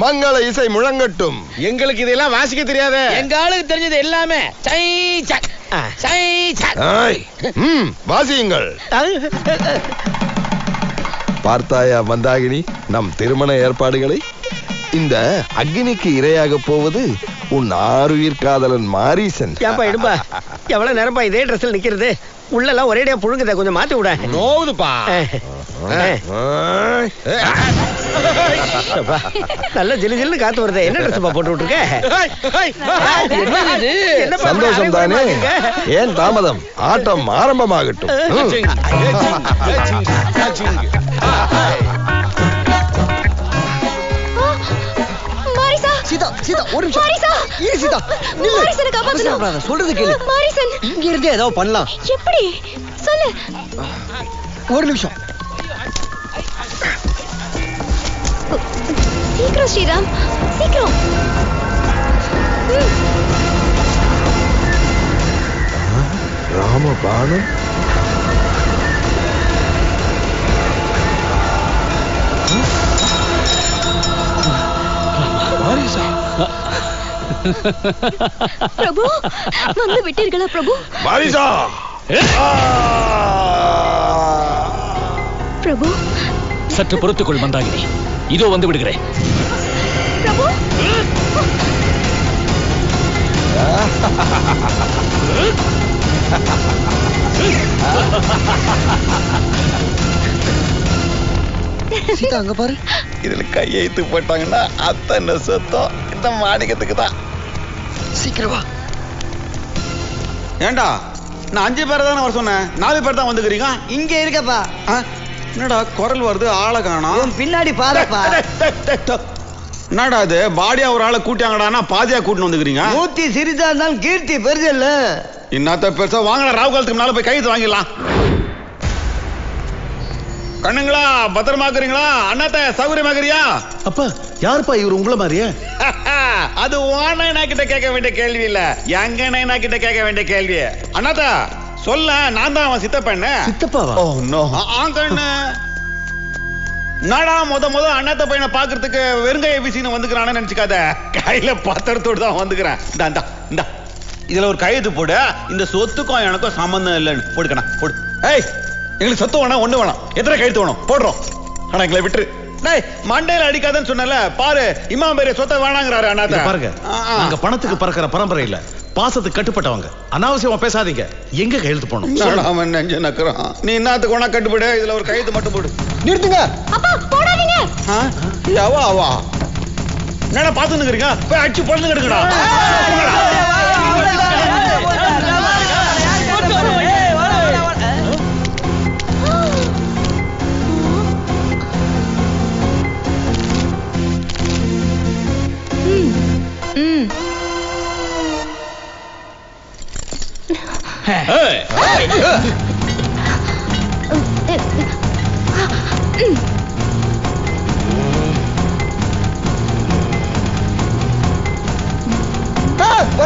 மங்கள இசை முழங்கட்டும். எங்களுக்கு இதெல்லாம் வாசிக்க தெரியாதே. எங்க ஆளுக்கு தெரிஞ்சது எல்லாமே. சை சக் சை சக். ம், வாசியுங்கள். பார்த்தாயா மந்தாகினி நம் திருமண ஏற்பாடுகளை? இந்த அக்னிக்கு இரையாக போவது உன் ஆறுயிர் காதலன் மாரீசன். ஏன்பா இடும்பா எவ்வளவு நேரம்பா இதே ட்ரெஸ்ல நிக்கிறது? உள்ளெல்லாம் ஒரேடியா புழுங்குத கொஞ்சம் மாத்தி விட. நோவுதுப்பா. நல்ல ஜிலு ஜில்னு காத்து வருதே. என்ன ட்ரெஸ் போட்டு விட்டுருக்க? சந்தோஷம் தானே? ஏன் தாமதம்? ஆட்டம் ஆரம்பமாகட்டும். சீதா ஒரு நிமிஷம். மாரிசா! இரு சீதா நில்லு. மாரிசனை காப்பாத்தணும். அவசரப்படாத, சொல்றது கேளு. மாரிசன். இங்க இருந்தே ஏதாவது பண்ணலாம். எப்படி? சொல்லு. ஒரு நிமிஷம். சீக்கிரம் ஸ்ரீராம். சீக்கிரம். ம், ராமபானம் பிரபு வந்து விட்டீர்களா பிரபு? மாரிசா பிரபு. சற்று பொறுத்துக்கொள் மந்தாகினி. இதோ வந்து விடுகிறேன். பிரபு. சீதா அங்க பாரு. இதுல கையெழுத்து போட்டாங்கன்னா அத்தனை சொத்தம் இந்த மாணிக்கத்துக்கு தான். சீக்கிரம் வா. ஏண்டா? நான் அஞ்சு பேர் தானே வர சொன்னேன். நாலு பேர் தான் வந்துக்கிறீங்க. இங்க இருக்கப்பா. ஆ, என்னடா குரல் வருது ஆளை காணோம். உன் பின்னாடி பாருப்பா. என்னடா அது பாடியா ஒரு ஆளை கூட்டியாங்கடான்னா பாதியா கூட்டின்னு வந்துக்கிறீங்க? மூர்த்தி சிறிதா இருந்தாலும் கீர்த்தி பெருசல்ல இன்னத்த பெருசா? வாங்கடா ராவு காலத்துக்கு முன்னால போய் கையெழுத்து வாங்கிடலாம். கண்ணுங்களா பத்திரமாக்குறீங்களா? அண்ணாத்த சௌகரியமாக்குறியா? அப்பா யாருப்பா இவர் உங்கள மாதிரியே? அது ஓனா கிட்ட கேட்க வேண்டிய கேள்வி இல்ல. எங்க கிட்ட கேட்க வேண்டிய கேள்வி? அண்ணாத்த சொல்ல நான் தான் அவன் சித்தப்பண்ண சித்தப்பாவா? Oh no. ஆங்கண்ணு நாடா முத முத அண்ணாத்த பையனை பாக்குறதுக்கு வெறுங்கைய வீசின்னு வந்துக்கிறான்னு நினைச்சுக்காத. கையில பத்திரத்தோடு தான் வந்துக்கிறேன். இந்தா இந்தா. இதுல ஒரு கையெழுத்து போடு. இந்த சொத்துக்கும் எனக்கும் சம்பந்தம் இல்லைன்னு. போடுக்கண்ணா போடு. ஏய் எங்களுக்கு சொத்து வேணாம் ஒண்ணு வேணாம் எத்தனை கையெழுத்து வேணும் போடுறோம் ஆனா எங்களை விட்டுரு டேய் மண்டையில அடிக்காதன்னு சொன்னல பாரு இமாம் பேரு சொத்தை வேணாங்கிறாரு அண்ணாத்த பாருங்க. நாங்க பணத்துக்கு பறக்கிற பரம்பரை இல்ல பாசத்துக்கு கட்டுப்பட்டவங்க அனாவசியமா பேசாதீங்க எங்க கையெழுத்து போடணும் அவன் நெஞ்சு நக்குறான் நீ என்னத்துக்கு வேணா கட்டுப்படு இதுல ஒரு கையெழுத்து மட்டும் போடு நிறுத்துங்க அப்பா போடாதீங்க ஆ? எவா அவா என்னடா பாத்து நிக்கிறீங்க போய் அடிச்சு பொழுது கெடுங்கடா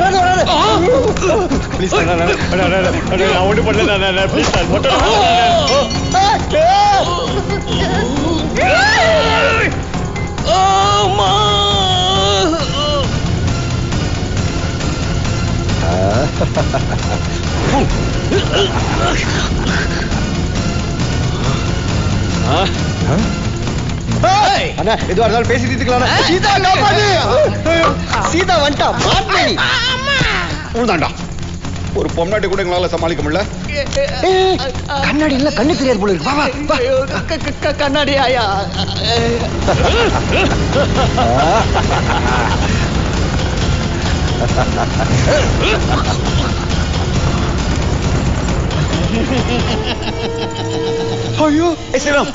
வராது வராது அண்ணா எதுவா இருந்தாலும் பேசி தீர்த்துக்கலாம் சீதா காப்பாது சீதா வந்துட்டா உழுதாண்டா ஒரு பொம்னாட்டி கூட எங்களால சமாளிக்க முடியல. கண்ணாடி இல்ல கண்ணு தெரியாது போல இருக்கு. வா, கண்ணாடி ஆயா. How are you? Excellent.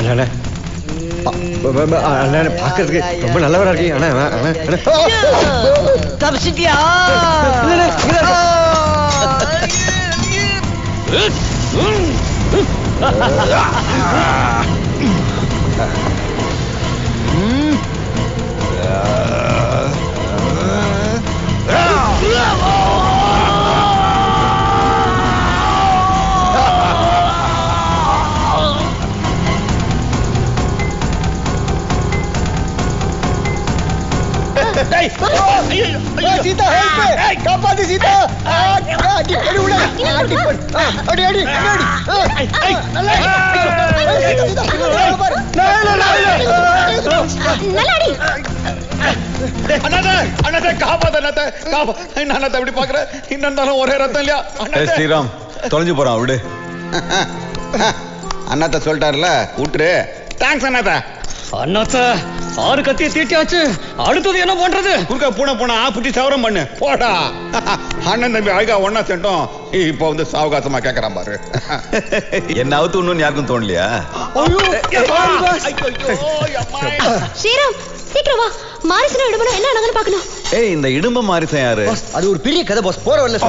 அண்ணே அண்ணே பார்க்கறதுக்கு ரொம்ப நல்லவரா இருக்கீங்க அண்ணே அண்ணே தப்பிச்சிட்டியா இல்ல சீதா. அடி உள்ள. அடி நல்லா காப்பாத்த காப்பா. என்ன அண்ணாத்த இப்படி பாக்குற? இன்னும் ஒரே ரத்தம் இல்லையா. ஸ்ரீராம் தொலைஞ்சு போறான் விடு. அண்ணாத்த சொல்லிட்டாருல விட்டுரு தேங்க்ஸ் அண்ணாத்த. அண்ணாத்த ஆறு கத்தியை தீட்டியாச்சு. அடுத்தது என்ன பண்றது? குறுக்க பூனை போனா புட்டி சவரம் பண்ணு. போடா. அண்ணன் தம்பி அழகா ஒன்னா சேர்ந்தோம் இப்போ வந்து சாவகாசமா கேக்குறான் பாரு. என்ன அவுத்து இன்னும் யாருக்கும் தோணலையா? ஸ்ரீராம் சீக்கிரம் வா. மாரிசனா விடுமணும் என்ன ஆனாங்கன்னு பார்க்கணும். ஏய் இந்த இடும்ப மாரிசன் யாரு? அது ஒரு பெரிய கதை பாஸ். போற வரல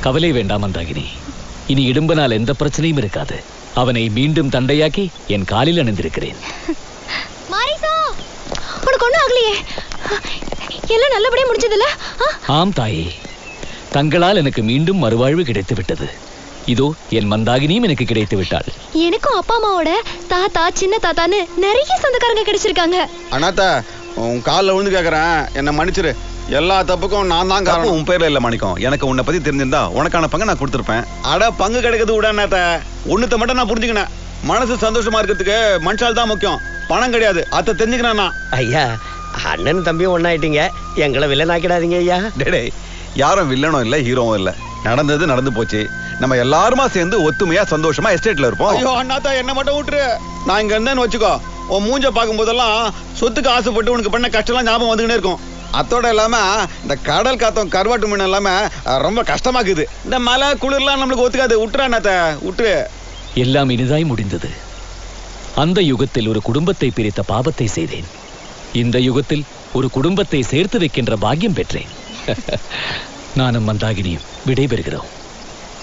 கவலை வேண்டாம் மந்தாகினி இனி இடும்பனால் எந்த பிரச்சனையும் இருக்காது. அவனை மீண்டும் தண்டையாக்கி என் காலில் அணிந்திருக்கிறேன். உனக்கு ஒண்ணும் ஆகலையே. எல்லாம் நல்லபடியா முடிஞ்சதுல ஆம் தாயே. தங்களால் எனக்கு மீண்டும் மறுவாழ்வு கிடைத்து விட்டது இதோ என் மந்தாகினியும் எனக்கு கிடைத்து விட்டாள் எனக்கும் அப்பா அம்மாவோட தாத்தா சின்ன தாத்தான்னு நிறைய சொந்தக்காரங்க கிடைச்சிருக்காங்க. அண்ணாத்த உன் காலில் விழுந்து கேக்குறேன். என்னை மன்னிச்சிரு. எல்லா தப்புக்கும் நான் தான் காரணம். உன் பேர்ல இல்ல மாணிக்கம் எனக்கு உன்னை பத்தி தெரிஞ்சிருந்தா உனக்கான பங்கு நான் கொடுத்திருப்பேன். அட பங்கு கிடைக்கிறது விட அண்ணாத்த ஒண்ணுத்த மட்டும் நான் புரிஞ்சுக்கினேன். மனசு சந்தோஷமா இருக்கிறதுக்கு மனுஷால் தான் முக்கியம். பணம் கிடையாது. அத்தை தெரிஞ்சுக்கிறேன் நான். ஐயா அண்ணன் தம்பியும் ஒண்ணாயிட்டீங்க. எங்களை வில்லனாக்கிடாதீங்க ஐயா. டேடே யாரும் வில்லனும் இல்ல ஹீரோவும் இல்ல. நடந்தது நடந்து போச்சு. நம்ம எல்லாருமா சேர்ந்து ஒத்துமையா சந்தோஷமா எஸ்டேட்ல இருப்போம். ஐயோ அண்ணாத்தா என்ன மட்டும் விட்டுரு நான் இங்க இருந்தேன்னு வச்சுக்கோ. உன் மூஞ்ச பார்க்கும் போதெல்லாம் சொத்துக்கு ஆசைப்பட்டு உனக்கு பண்ண கஷ்டம்லாம் ஞாபகம் வந்துக்கிட்டே இருக்கும். அத்தோட இல்லாம இந்த கடல் காத்தம் கருவாட்டு மீன் இல்லாம ரொம்ப கஷ்டமாக்குது. இந்த மழை குளிர்லாம் நம்மளுக்கு ஒத்துக்காது. விட்டுரு அண்ணாத்த. விட்டுரு எல்லாம் இனிதாய் முடிந்தது. அந்த யுகத்தில் ஒரு குடும்பத்தை பிரித்த பாவத்தை செய்தேன். இந்த யுகத்தில் ஒரு குடும்பத்தை சேர்த்து வைக்கின்ற பாக்கியம் பெற்றேன். நானும் மந்தாகினியும் விடைபெறுகிறோம்.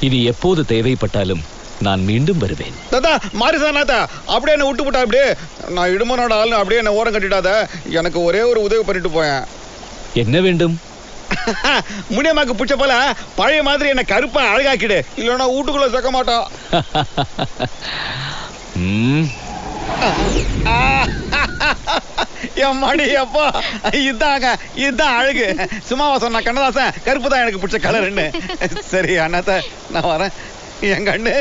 இனி எப்போது தேவைப்பட்டாலும் நான் மீண்டும் வருவேன். தாத்தா மாரிசா அண்ணாத்தா அப்படியே என்ன விட்டு விட்டா அப்படியே? நான் இடுமனோட ஆளு அப்படியே என்ன ஓரம் கட்டிட்டாத? எனக்கு ஒரே ஒரு உதவி பண்ணிட்டு போயேன். என்ன வேண்டும்? முனியம்மாக்கு பிடிச்ச போல பழைய மாதிரி என்ன கருப்பா அழகாக்கிடு. இல்லைன்னா வீட்டுக்குள்ள சேர்க்க மாட்டோம் ம், என் மணி அப்பா இதாங்க இதான் அழகு. சும்மாவா சொன்ன கண்ணதாசன் கருப்பு தான் எனக்கு பிடிச்ச கலர்னு சரி அண்ணாத்த நான் வரேன். என் கண்ணு.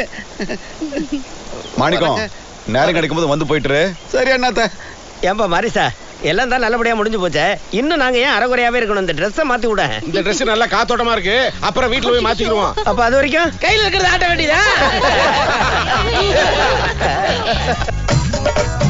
மாணிக்கம் நேரம் கிடைக்கும் போது வந்து போயிட்டு சரி அண்ணாத்த. ஏன்பா மாரிசா எல்லாம் தான் நல்லபடியா முடிஞ்சு போச்சே. இன்னும் நாங்க ஏன் அரைகுறையாவே இருக்கணும்? இந்த ட்ரெஸ்ஸை மாத்தி விட. இந்த Dress நல்லா காத்தோட்டமா இருக்கு. அப்புறம் வீட்டுல போய் மாத்திக்கிடுவோம். அப்ப அது வரைக்கும்? கையில இருக்கிறத ஆட்ட வேண்டியதா?